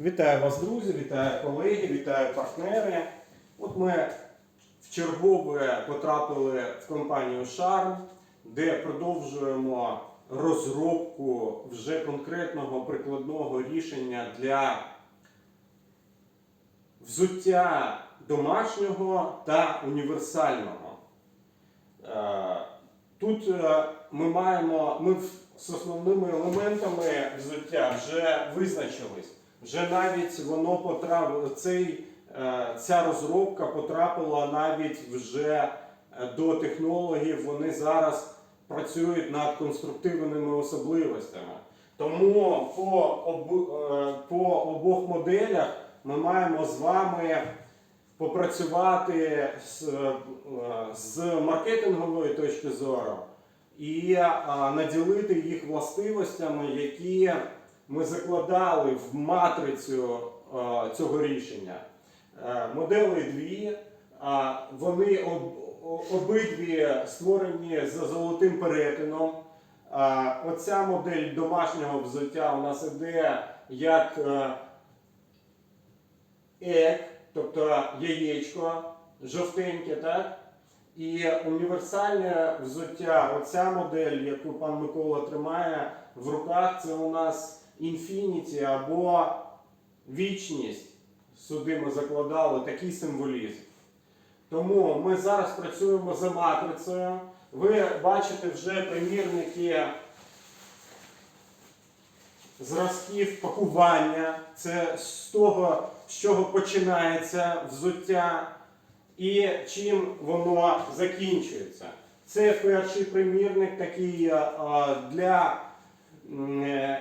Вітаю вас, друзі, вітаю колеги, вітаю партнери. От ми в чергове потрапили в компанію Шарм, де продовжуємо розробку вже конкретного прикладного рішення для взуття домашнього та універсального. Е, Тут е, ми маємо, ми з основними елементами взуття вже визначились. Вже навіть воно потрапило, цей, е, ця розробка потрапила навіть вже е, до технологів. Вони зараз працюють над конструктивними особливостями. Тому по, об, е, по обох моделях ми маємо з вами попрацювати з, з маркетингової точки зору і наділити їх властивостями, які ми закладали в матрицю е, цього рішення. Е, Моделей дві, вони обидві створені за золотим перетином. Оця модель домашнього взуття у нас іде як е, ек, тобто яєчко жовтеньке, так? І універсальне взуття, оця модель, яку пан Микола тримає в руках, це у нас Infinity або вічність. Сюди ми закладали такий символізм. Тому ми зараз працюємо за матрицею. Ви бачите вже примірники зразків пакування. Це з того, з чого починається взуття і чим воно закінчується. Це перший примірник такий е, для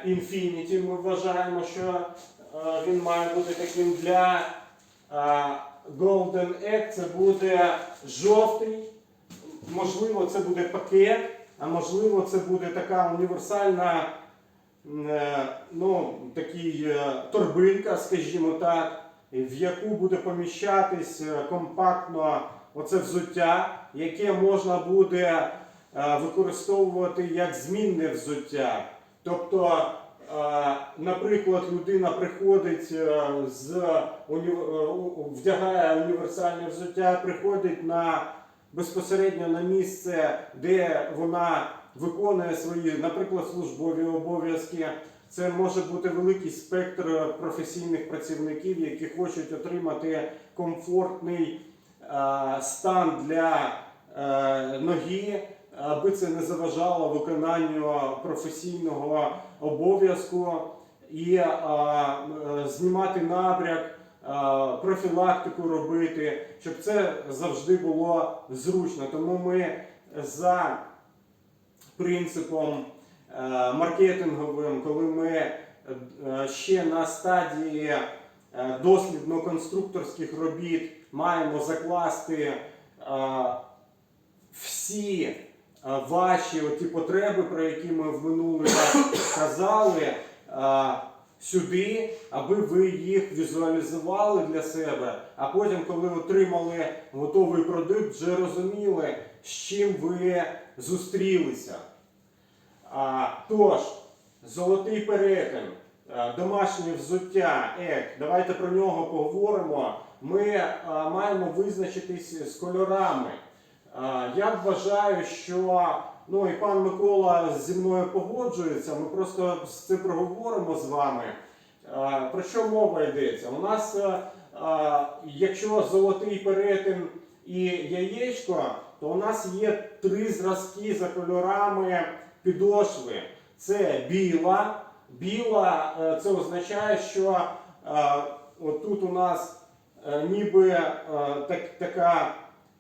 Infinity. Ми вважаємо, що е, він має бути таким для е, Golden Egg. Це буде жовтий. Можливо, це буде пакет, а можливо, це буде така універсальна е, ну, такий, е, торбинка, скажімо так, в яку буде поміщатись е, компактно оце взуття, яке можна буде е, використовувати як змінне взуття. Тобто, е, наприклад, людина приходить е, з е, вдягає універсальне взуття, приходить на безпосередньо на місце, де вона виконує свої, наприклад, службові обов'язки. Це може бути великий спектр професійних працівників, які хочуть отримати комфортний стан для ноги, аби це не заважало виконанню професійного обов'язку і е, знімати набряк, профілактику робити, щоб це завжди було зручно. Тому ми за принципом е, маркетинговим, коли ми е, ще на стадії дослідно-конструкторських робіт маємо закласти всі ваші оті потреби, про які ми в минулий раз казали, сюди, аби ви їх візуалізували для себе, а потім, коли отримали готовий продукт, вже розуміли, з чим ви зустрілися. Тож, золотий перетин, домашнє взуття, ек, давайте про нього поговоримо. Ми маємо визначитись з кольорами. Я вважаю, що ну і пан Микола зі мною погоджується. Ми просто це проговоримо з вами. Про що мова йдеться? У нас, а, якщо золотий перетин і яєчко, то у нас є три зразки за кольорами підошви. Це біла. Біла е, це означає, що е, отут у нас е, ніби е, так, така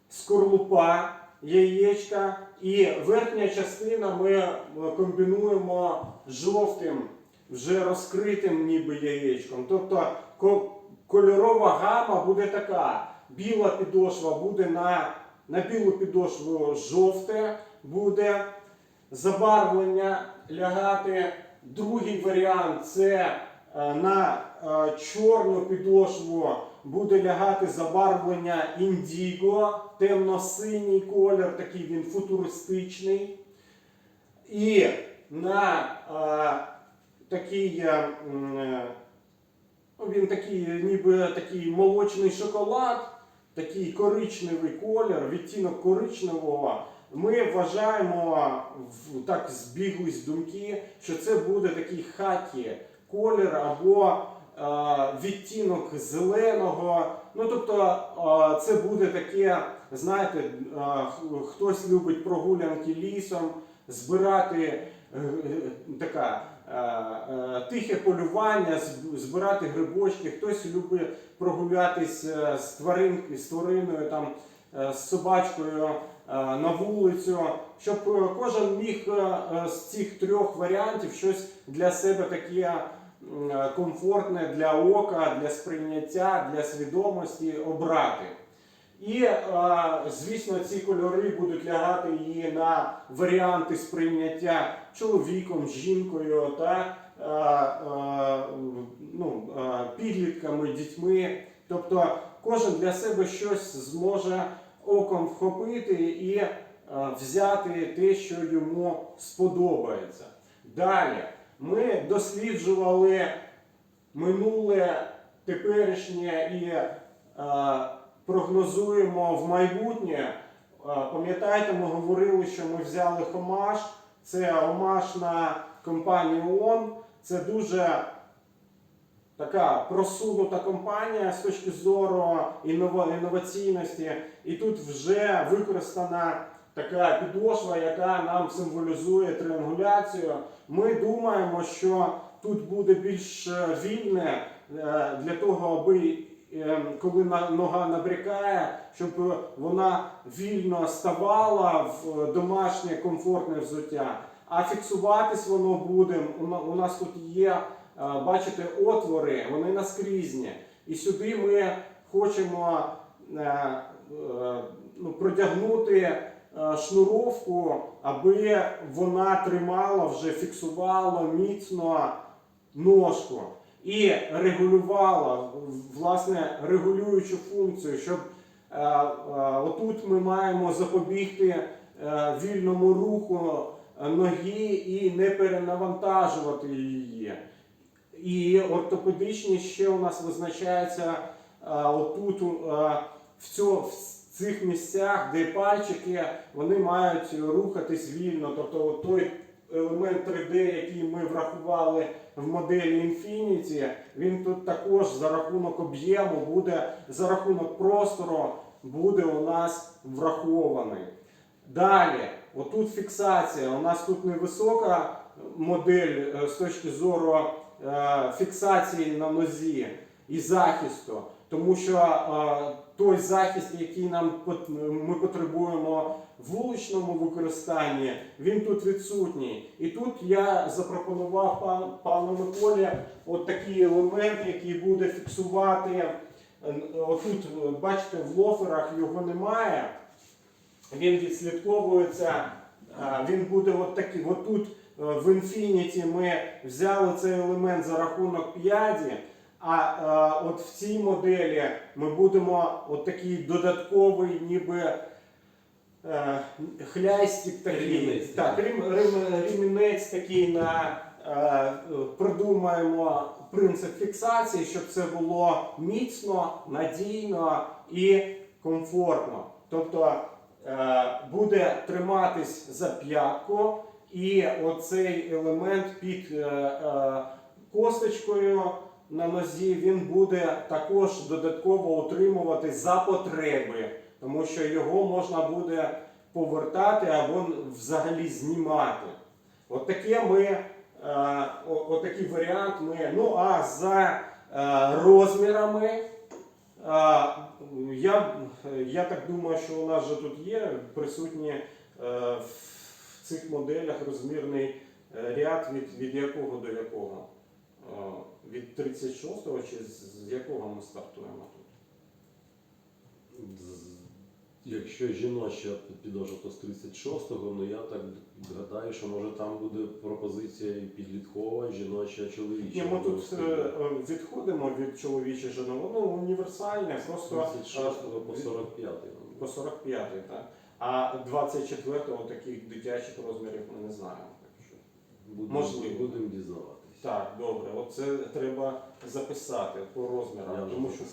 скорлупа яєчка, і верхня частина ми е, комбінуємо жовтим, вже розкритим ніби яєчком. Тобто кольорова гама буде така. Біла підошва буде на, на білу підошву жовте буде забарвлення лягати. Другий варіант це е, на е, чорну підошву буде лягати забарвлення індіго, темно-синій колір, такий він футуристичний. І на е, такий, е, е, він такий, ніби такий молочний шоколад, такий коричневий колір, відтінок коричневого. Ми вважаємо, так збіглись думки, що це буде такий хакі колір або відтінок зеленого. Ну тобто це буде таке, знаєте, хтось любить прогулянки лісом, збирати е, е, така. Тихе полювання, збирати грибочки, хтось любить прогулятись е, з, тварин, з твариною, там, з собачкою на вулицю, щоб кожен міг з цих трьох варіантів щось для себе таке комфортне для ока, для сприйняття, для свідомості обрати. І, е, звісно, ці кольори будуть лягати і на варіанти сприйняття чоловіком, жінкою та е, е, ну, е, підлітками, дітьми. Тобто кожен для себе щось зможе оком вхопити і е, взяти те, що йому сподобається. Далі ми досліджували минуле, теперішнє і е, прогнозуємо в майбутнє. Е, Пам'ятаєте, ми говорили, що ми взяли Хомаш. Це омаш на компанію ООН. Це дуже така просунута компанія з точки зору іннова- інноваційності. І тут вже використана така підошва, яка нам символізує триангуляцію. Ми думаємо, що тут буде більш е, вільне е, для того, аби е, коли нога набрякає, щоб вона вільно ставала в домашнє комфортне взуття. А фіксуватись воно буде. У нас тут є, е, бачите, отвори, вони наскрізні. І сюди ми хочемо ну, протягнути е, шнуровку, аби вона тримала вже фіксувала міцно ножку і регулювала власне регулюючу функцію, щоб е, е, отут ми маємо запобігти е, вільному руху е, ноги і не перенавантажувати її. І ортопедичність ще у нас визначається е, отут, е, в, цьо, в цих місцях, де пальчики вони мають рухатись вільно. Тобто той елемент 3D, який ми врахували в моделі Infinity, він тут також за рахунок об'єму буде, за рахунок простору буде у нас врахований. Далі, отут фіксація. У нас тут невисока модель е, з точки зору е, фіксації на нозі і захисту, тому що е, той захист, який нам ми потребуємо в вуличному використанні, він тут відсутній. І тут я запропонував пан, пану Миколі от такий елемент, який буде фіксувати. е, Отут, е, бачите, в лоферах його немає. Він відслідковується, він буде от такий. От тут е, в Infinity ми взяли цей елемент за рахунок п'яді, а е, от в цій моделі ми будемо от такий додатковий, ніби е, хлястик такий, Ремінець так, такий. рем, рем, такий на е, придумаємо принцип фіксації, щоб це було міцно, надійно і комфортно. Тобто е, буде триматись за п'ятку, і оцей елемент під е, е, косточкою на нозі він буде також додатково утримувати за потреби, тому що його можна буде повертати або взагалі знімати. От таке ми, е, отакий варіант ми. Ну а за е, розмірами. е, я, я так думаю, що у нас же тут є присутні в цих моделях розмірний ряд від, від якого до якого? Е, від 36-го чи з, якого ми стартуємо тут? Якщо жіноча підошва, то з 36-го, ну я так гадаю, що може там буде пропозиція і підліткова, жіноча, чоловіча. Ні, ми тут е, е, відходимо від чоловічої жени, воно універсальне, з просто 36 по від- 45. по 45-й, так? А 24-го таких дитячих розмірів ми не знаємо. Так що. Будемо, Можливо. будемо дізнаватись. Так, добре. Оце треба записати по розмірам. Я вже тому що.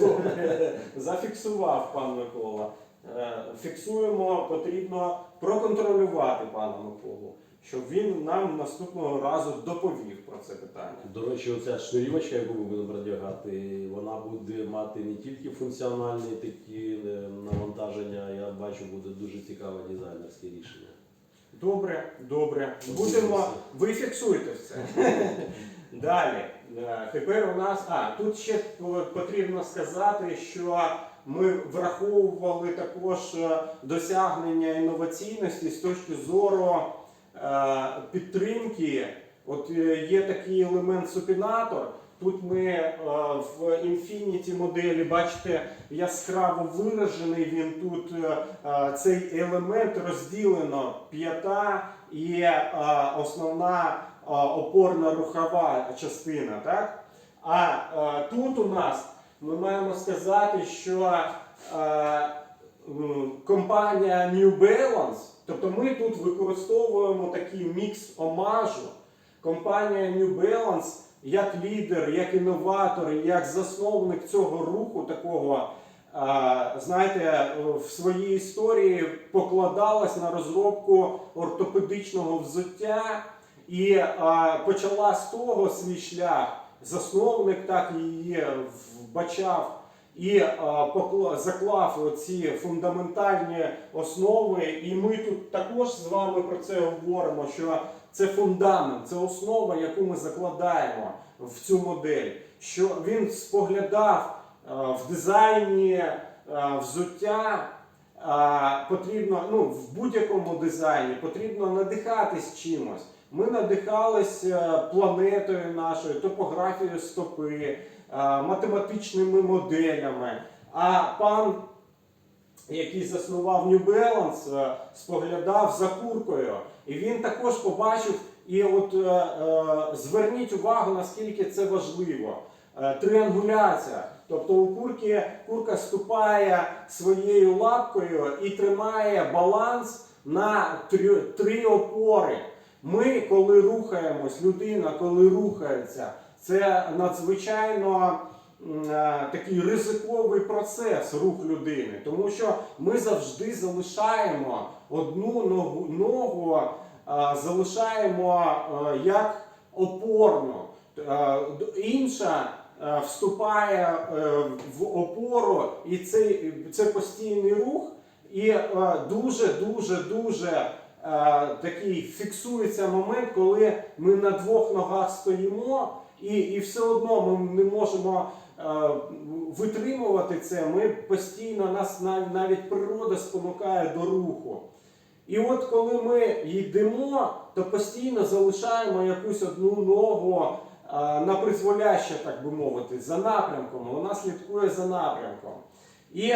Добре, зафіксував пан Микола. Е, Фіксуємо, потрібно проконтролювати пана Миколу, щоб він нам наступного разу доповів про це питання. До речі, оця шнурівочка, яку ми будемо продягати, вона буде мати не тільки функціональні такі е, навантаження, я бачу, буде дуже цікаве дизайнерське рішення. Добре, добре. Будемо. Ви фіксуєте все. Далі. Е, Тепер у нас. А, тут ще потрібно сказати, що ми враховували також е, досягнення інноваційності з точки зору е, підтримки. От є такий елемент супінатор. Тут ми е, в Infinity моделі, бачите, яскраво виражений він тут е, е, цей елемент розділено п'ята і основна опорна рухова частина. Так? А тут у нас ми маємо сказати, що компанія New Balance, тобто ми тут використовуємо такий мікс омажу. Компанія New Balance як лідер, як інноватор, як засновник цього руху такого, знаєте, в своїй історії покладалась на розробку ортопедичного взуття і почала з того свій шлях. Засновник так її вбачав і заклав ці фундаментальні основи. І ми тут також з вами про це говоримо, що це фундамент, це основа, яку ми закладаємо в цю модель. Що він споглядав е, в дизайні е, взуття. е, Потрібно, ну, в будь-якому дизайні потрібно надихатись чимось. Ми надихались е, планетою нашою, топографією стопи, математичними моделями. А пан який заснував New Balance, споглядав за куркою. І він також побачив, і от е, е, зверніть увагу, наскільки це важливо. Е, Тріангуляція. Тобто у курки курка ступає своєю лапкою і тримає баланс на три, три опори. Ми, коли рухаємось, людина, коли рухається, це надзвичайно е, такий ризиковий процес рух людини, тому що ми завжди залишаємо одну ногу, ногу залишаємо як опорну, інша вступає е, в опору, і це, це постійний рух, і е, дуже, дуже, дуже е, такий фіксується момент, коли ми на двох ногах стоїмо, і, і все одно ми не можемо е, витримувати це. Ми постійно нас навіть природа спонукає до руху. І от коли ми йдемо, то постійно залишаємо якусь одну ногу а, на призволяще, так би мовити, за напрямком. Вона слідкує за напрямком. І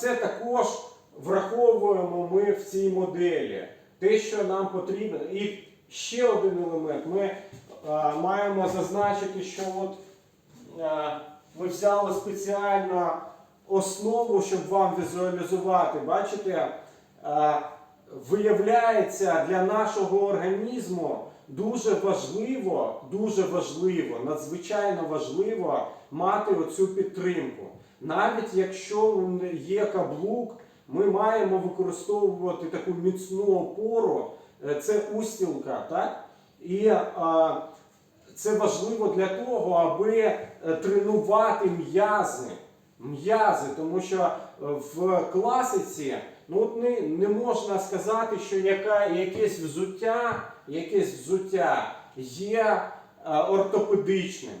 це також враховуємо ми в цій моделі. Те, що нам потрібно. І ще один елемент. Ми маємо зазначити, що от, ми взяли спеціально основу, щоб вам візуалізувати. Бачите? Виявляється, для нашого організму дуже важливо, дуже важливо, надзвичайно важливо мати оцю підтримку. Навіть якщо є каблук, ми маємо використовувати таку міцну опору, е, це устілка, так? І а, це важливо для того, аби е, тренувати м'язи. М'язи, тому що е, в класиці ну от не, не можна сказати, що яка, якесь взуття, якесь взуття є е, ортопедичним.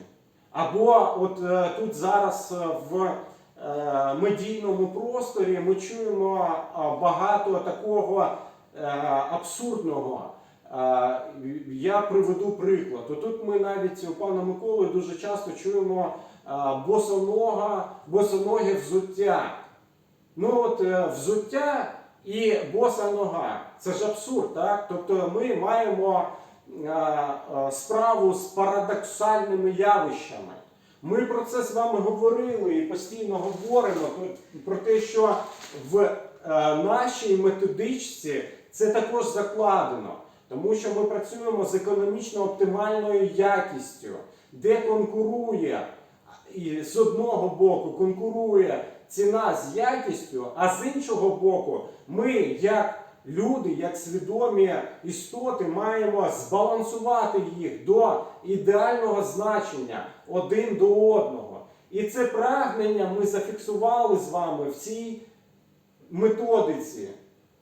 Або от е, тут зараз е, в е, медійному просторі ми чуємо е, багато такого е, абсурдного. Е, Я приведу приклад. Отут ми навіть у пана Миколи дуже часто чуємо босонога, босоноге взуття. Ну от е, взуття і боса нога. Це ж абсурд, так? Тобто ми маємо е, е, справу з парадоксальними явищами. Ми про це з вами говорили і постійно говоримо про- те, що в нашій методичці це також закладено. Тому що ми працюємо з економічно оптимальною якістю, де конкурує і з одного боку конкурує ціна з якістю, а з іншого боку, ми, як люди, як свідомі істоти, маємо збалансувати їх до ідеального значення один до одного. І це прагнення ми зафіксували з вами в цій методиці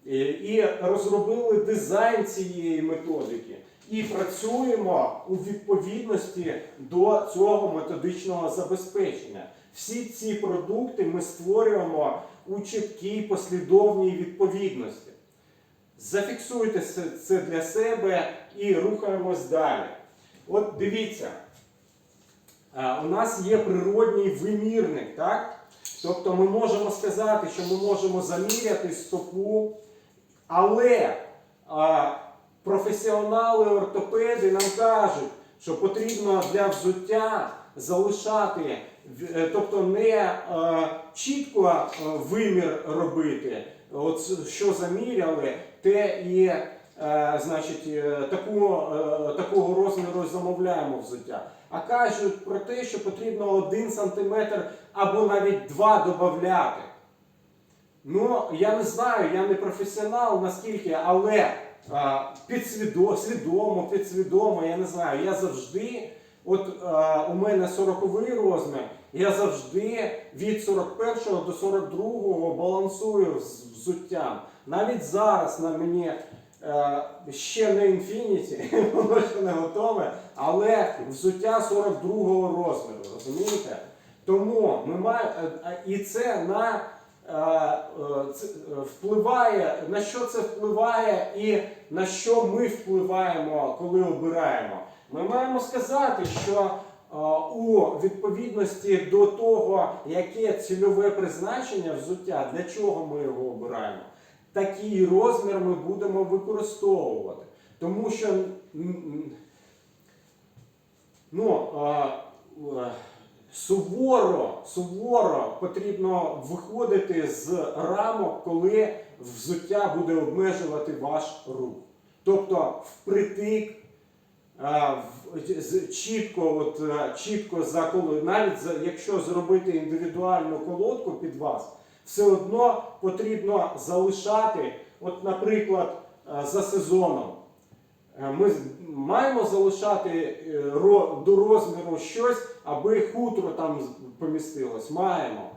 і, і розробили дизайн цієї методики. І працюємо у відповідності до цього методичного забезпечення. Всі ці продукти ми створюємо у чіткій послідовній відповідності. Зафіксуйте це- для себе і рухаємось далі. От дивіться, у нас є природній вимірник, так? Тобто ми можемо сказати, що ми можемо заміряти стопу, але професіонали ортопеди нам кажуть, що потрібно для взуття залишати, е, тобто не е, чітко е, вимір робити, от що заміряли, те і значить, таку, такого розміру замовляємо взуття. А кажуть про те, що потрібно 1 см або навіть 2 додати. Ну, я не знаю, я не професіонал наскільки, але підсвідомо, свідомо, підсвідомо, я не знаю. Я завжди, от а, у мене 40 розмір, я завжди від 41 до 42 балансую з взуттям. Навіть зараз на мені е, ще не інфініті, воно ще не готове, але взуття 42-го розміру, розумієте? Тому ми маємо і це на е, е, це, е, впливає, на що це впливає і на що ми впливаємо, коли обираємо. Ми маємо сказати, що е, у відповідності до того, яке цільове призначення взуття, для чого ми його обираємо, такий розмір ми будемо використовувати. Тому що ну, е, е, суворо, суворо потрібно виходити з рамок, коли взуття буде обмежувати ваш рух. Тобто впритик, чітко, от, е, чітко за навіть якщо зробити індивідуальну колодку під вас, все одно потрібно залишати, от, наприклад, е, за сезоном. Е, Ми маємо залишати до розміру щось, аби хутро там помістилось. Маємо.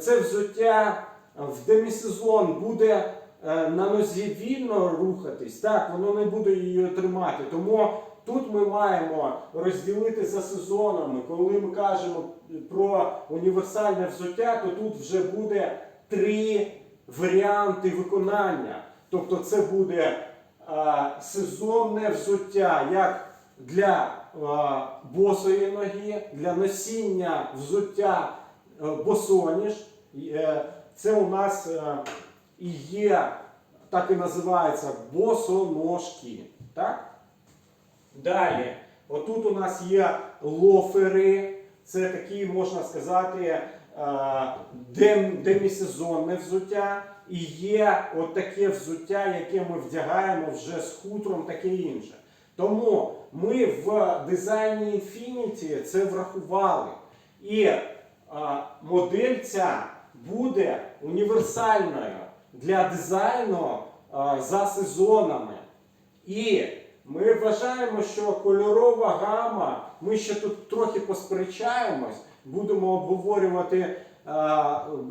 Це взуття в демісезон буде на нозі вільно рухатись, так, воно не буде її тримати. Тому тут ми маємо розділити за сезонами. Коли ми кажемо про універсальне взуття, то тут вже буде три варіанти виконання. Тобто це буде а, сезонне взуття як для а, босої ноги, для носіння взуття е, босоніж. Е, Це у нас е, і є, так і називається босоножки. Так? Далі, отут у нас є лофери, це такі, можна сказати, е, дем, демісезонне взуття. І є от таке взуття, яке ми вдягаємо вже з хутром, таке інше. Тому ми в дизайні Infinity це врахували. І е, модель ця буде універсальною для дизайну за сезонами. І ми вважаємо, що кольорова гама, ми ще тут трохи посперечаємось, будемо обговорювати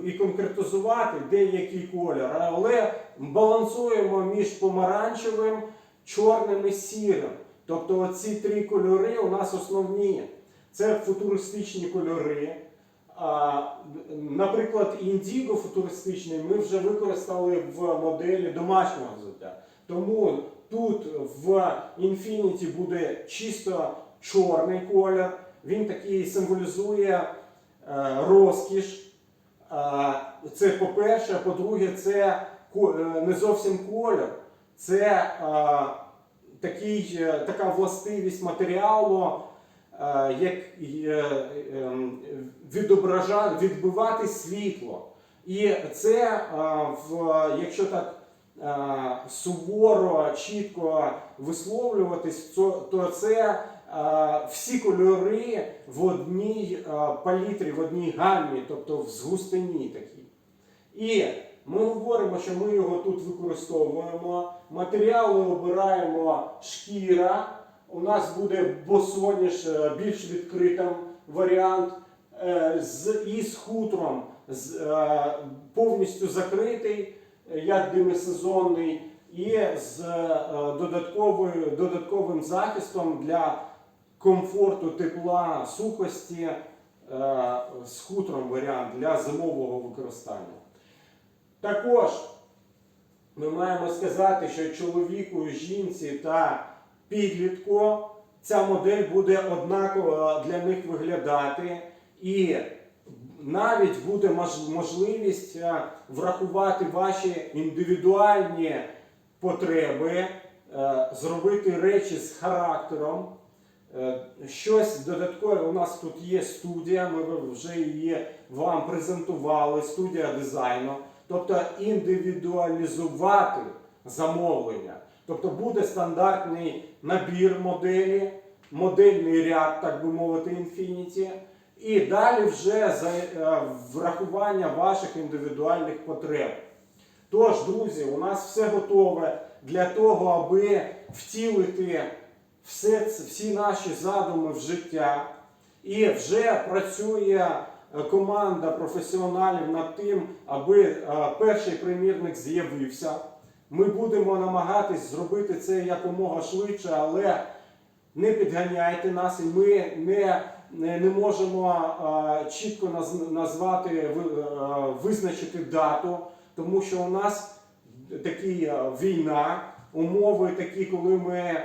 і конкретизувати деякий кольор, але балансуємо між помаранчевим, чорним і сірим. Тобто оці три кольори у нас основні. Це футуристичні кольори. Наприклад, індіго футуристичний ми вже використали в моделі домашнього взуття. Тому тут в Infinity буде чисто чорний колір. Він такий символізує е, розкіш. Це по-перше, по-друге, це е, не зовсім колір, це е, такий, така властивість матеріалу, як е, ем, відображати, відбивати світло. І це, е, якщо так е, суворо, чітко висловлюватись, то, це е, всі кольори в одній е, палітрі, в одній гаммі, тобто в згустині такій. І ми говоримо, що ми його тут використовуємо. Матеріали обираємо шкіра. У нас буде босоніж е, більш відкритим варіант е, з, і з хутром з, е, повністю закритий, як демисезонний, і з додатковою, додатковим захистом для комфорту, тепла, сухості з хутром варіант для зимового використання. Також ми маємо сказати, що чоловіку, жінці та підлітку ця модель буде однаково для них виглядати, і навіть буде можливість е, врахувати ваші індивідуальні потреби, е, зробити речі з характером. Е, Щось додаткове у нас тут є студія, ми вже її вам презентували, студія дизайну. Тобто індивідуалізувати замовлення. Тобто буде стандартний набір моделі, модельний ряд, так би мовити, Infinity. І далі вже е, врахування ваших індивідуальних потреб. Тож, друзі, у нас все готове для того, аби втілити все, всі наші задуми в життя. І вже працює е, команда професіоналів над тим, аби е, перший примірник з'явився. Ми будемо намагатись зробити це якомога швидше, але не підганяйте нас, і ми не, не, можемо чітко назвати, ви- визначити дату, тому що у нас такі війна, умови такі, коли ми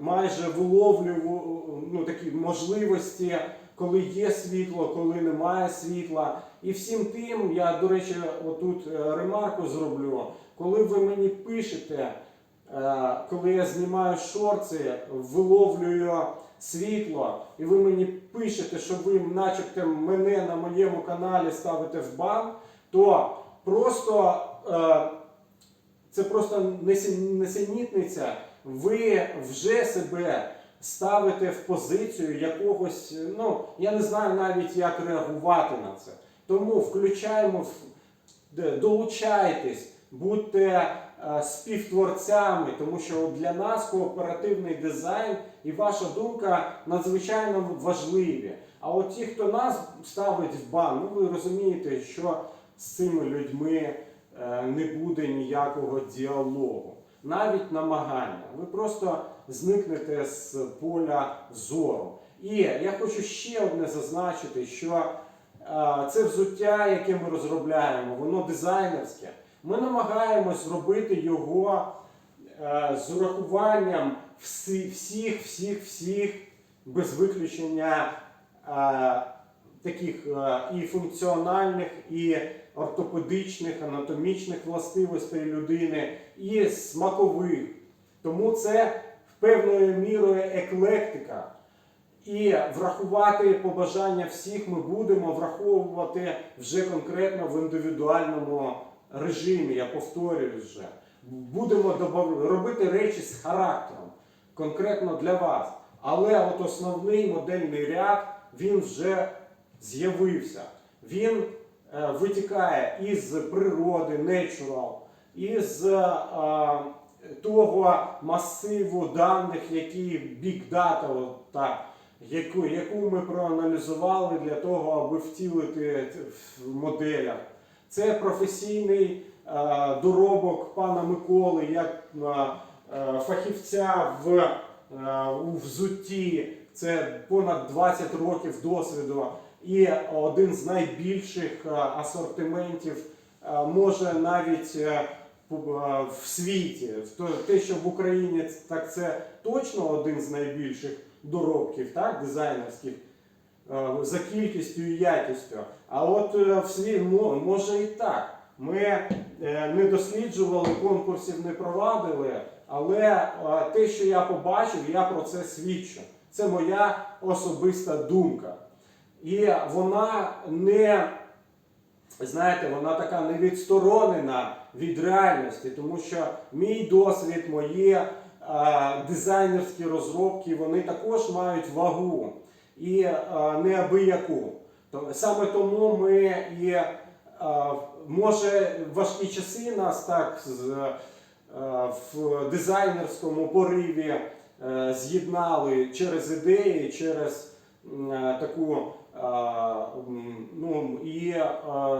майже виловлюємо ну, такі можливості, коли є світло, коли немає світла. І всім тим, я, до речі, отут е, ремарку зроблю, коли ви мені пишете, е, коли я знімаю шорти, виловлюю світло, і ви мені пишете, що ви начебто мене на моєму каналі ставите в бан, то просто е, це просто несенітниця. Ви вже себе ставите в позицію якогось, ну я не знаю навіть як реагувати на це. Тому включаємо, долучайтесь, будьте е, співтворцями, тому що для нас кооперативний дизайн і ваша думка надзвичайно важливі. А от ті, хто нас ставить в бан, ну ви розумієте, що з цими людьми е, не буде ніякого діалогу, навіть намагання. Ви просто зникнете з поля зору. І я хочу ще одне зазначити, що це взуття, яке ми розробляємо, воно дизайнерське. Ми намагаємось зробити його е, з урахуванням всі- всіх, всіх, всіх, без виключення е, таких е, і функціональних, і ортопедичних, анатомічних властивостей людини, і смакових. Тому це певною мірою еклектика. І врахувати побажання всіх ми будемо враховувати вже конкретно в індивідуальному режимі, я повторюю вже. Будемо робити речі з характером, конкретно для вас. Але от основний модельний ряд він вже з'явився. Він е, витікає із природи, natural, із е, того масиву даних, які Big Data, так, яку, яку ми проаналізували для того, аби втілити в моделях. Це професійний е, доробок пана Миколи як е, е, фахівця в, е, у взутті. Це понад 20 років досвіду і один з найбільших е, асортиментів, е, може навіть в світі. Те, що в Україні так це точно один з найбільших доробків, так, дизайнерських е, за кількістю і якістю. А от е, в світ може і так. Ми е, не досліджували, конкурсів не провадили, але те, що я побачив, я про це свідчу. Це моя особиста думка. І вона не знаєте, вона така не відсторонена від реальності, тому що мій досвід, мої е, дизайнерські розробки, вони також мають вагу і неабияку. Саме тому ми і може важкі часи нас так в дизайнерському пориві е, з'єднали через ідеї, через таку ну, і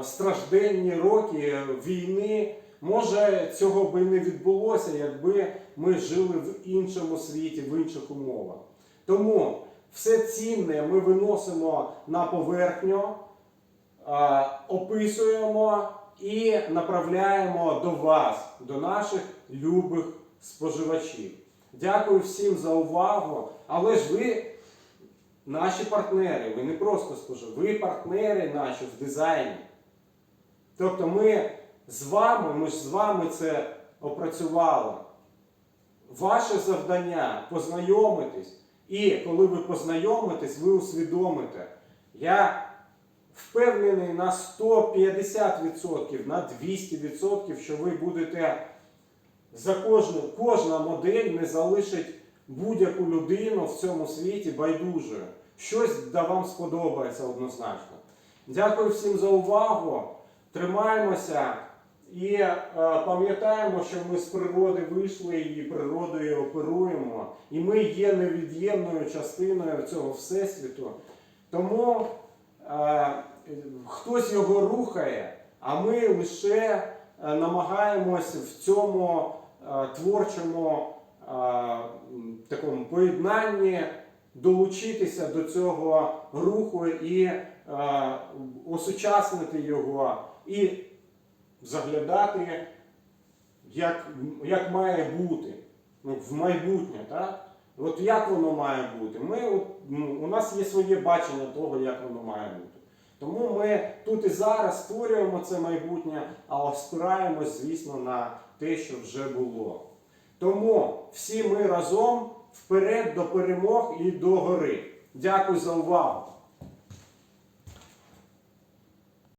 стражденні роки війни. Може, цього би не відбулося, якби ми жили в іншому світі, в інших умовах. Тому все цінне ми виносимо на поверхню, описуємо і направляємо до вас, до наших любих споживачів. Дякую всім за увагу. Але ж ви наші партнери, ви не просто споживачі, ви партнери наші в дизайні. Тобто ми з вами, ми ж з вами це опрацювали. Ваше завдання познайомитись, і коли ви познайомитесь, ви усвідомите. Я впевнений на 150%, на 200%, що ви будете за кожну, кожна модель не залишить будь-яку людину в цьому світі байдужою. Щось да вам сподобається однозначно. Дякую всім за увагу. Тримаємося і е, пам'ятаємо, що ми з природи вийшли і природою оперуємо. І ми є невід'ємною частиною цього всесвіту. Тому е, хтось його рухає, а ми лише е, намагаємось в цьому е, творчому е, такому поєднанні долучитися до цього руху і е, осучаснити його, і заглядати, як, як має бути ну, в майбутнє. Так? От як воно має бути? Ми, ну, у нас є своє бачення того, як воно має бути. Тому ми тут і зараз створюємо це майбутнє, а спираємось, звісно, на те, що вже було. Тому всі ми разом вперед до перемог і до гори. Дякую за увагу!